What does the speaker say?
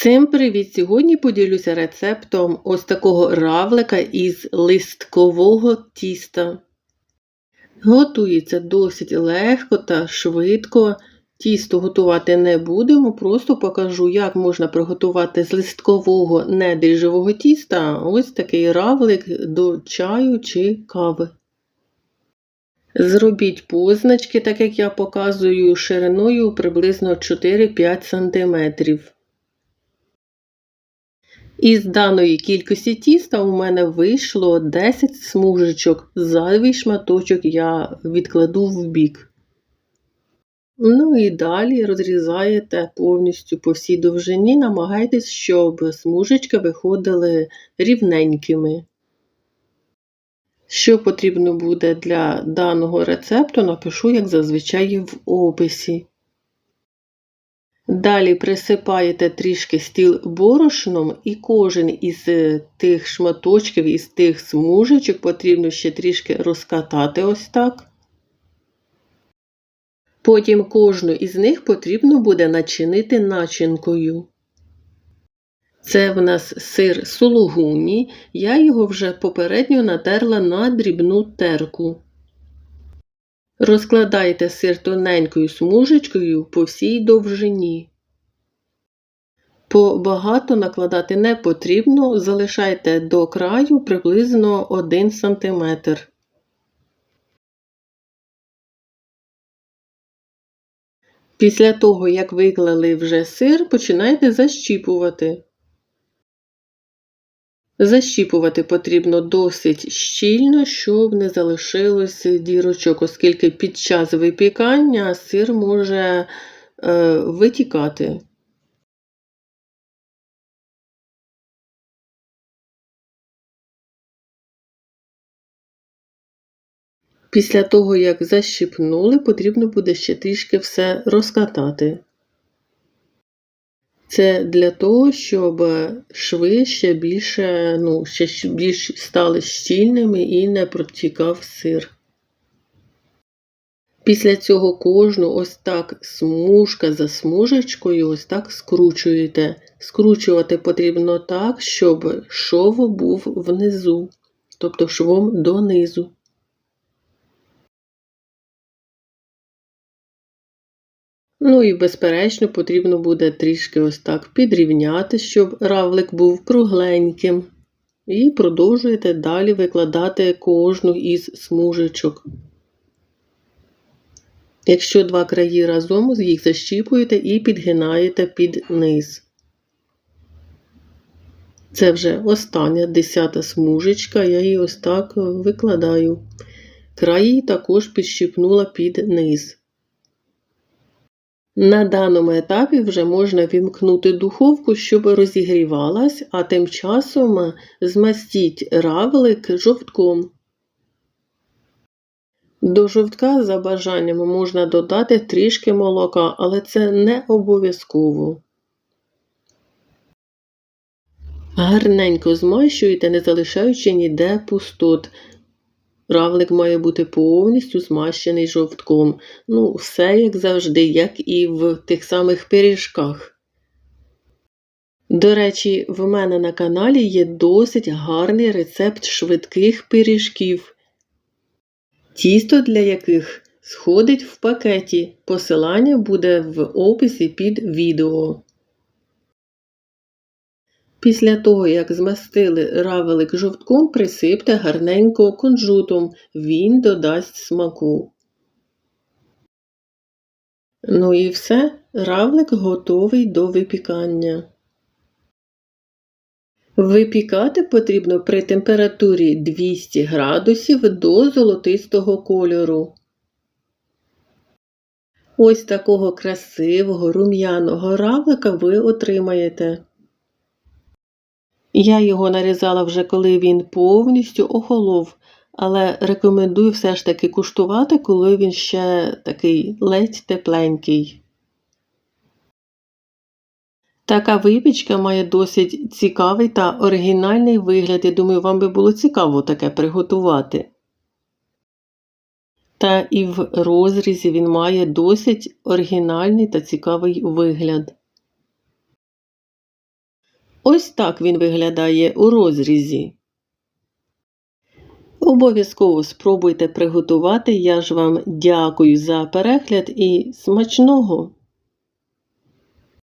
Всім привіт! Сьогодні поділюся рецептом ось такого равлика із листкового тіста. Готується досить легко та швидко. Тісто готувати не будемо, просто покажу, як можна приготувати з листкового недріжджового тіста ось такий равлик до чаю чи кави. Зробіть позначки, так як я показую, шириною приблизно 4-5 см. Із даної кількості тіста у мене вийшло 10 смужечок. Зайвий шматочок я відкладу в бік. Ну і далі розрізаєте повністю по всій довжині, намагайтесь, щоб смужечки виходили рівненькими. Що потрібно буде для даного рецепту, напишу, як зазвичай в описі. Далі присипаєте трішки стіл борошном, і кожен із е, тих шматочків, із тих смужечок потрібно ще трішки розкатати ось так. Потім кожну із них потрібно буде начинити начинкою. Це в нас сир сулугуні, я його вже попередньо натерла на дрібну терку. Розкладайте сир тоненькою смужечкою по всій довжині. Побагато накладати не потрібно, залишайте до краю приблизно 1 см. Після того, як виклали вже сир, починайте защіпувати. Защіпувати потрібно досить щільно, щоб не залишилось дірочок, оскільки під час випікання сир може е, витікати. Після того, як защіпнули, потрібно буде ще трішки все розкатати. Це для того, щоб шви ще більше, ну, ще більш стали щільними і не протікав сир. Після цього кожну ось так смужка за смужечкою ось так скручуєте. Скручувати потрібно так, щоб шов був внизу, тобто швом донизу. Ну і, безперечно, потрібно буде трішки ось так підрівняти, щоб равлик був кругленьким. І продовжуєте далі викладати кожну із смужечок. Якщо два краї разом, їх защіпуєте і підгинаєте під низ. Це вже остання десята смужечка, я її ось так викладаю. Краї також підщіпнула під низ. На даному етапі вже можна вімкнути духовку, щоб розігрівалась, а тим часом змастіть равлик жовтком. До жовтка за бажанням можна додати трішки молока, але це не обов'язково. Гарненько змащуйте, не залишаючи ніде пустот. Равлик має бути повністю змащений жовтком. Ну, все як завжди, як і в тих самих пиріжках. До речі, в мене на каналі є досить гарний рецепт швидких пиріжків, тісто для яких сходить в пакеті. Посилання буде в описі під відео. Після того, як змастили равелик жовтком, присипте гарненько кунжутом, він додасть смаку. Ну і все, равлик готовий до випікання. Випікати потрібно при температурі 200 градусів до золотистого кольору. Ось такого красивого рум'яного равлика ви отримаєте. Я його нарізала вже коли він повністю охолов, але рекомендую все ж таки куштувати, коли він ще такий ледь тепленький. Така випічка має досить цікавий та оригінальний вигляд. Я думаю, вам би було цікаво таке приготувати. Та і в розрізі він має досить оригінальний та цікавий вигляд. Ось так він виглядає у розрізі. Обов'язково спробуйте приготувати. Я ж вам дякую за перегляд і смачного!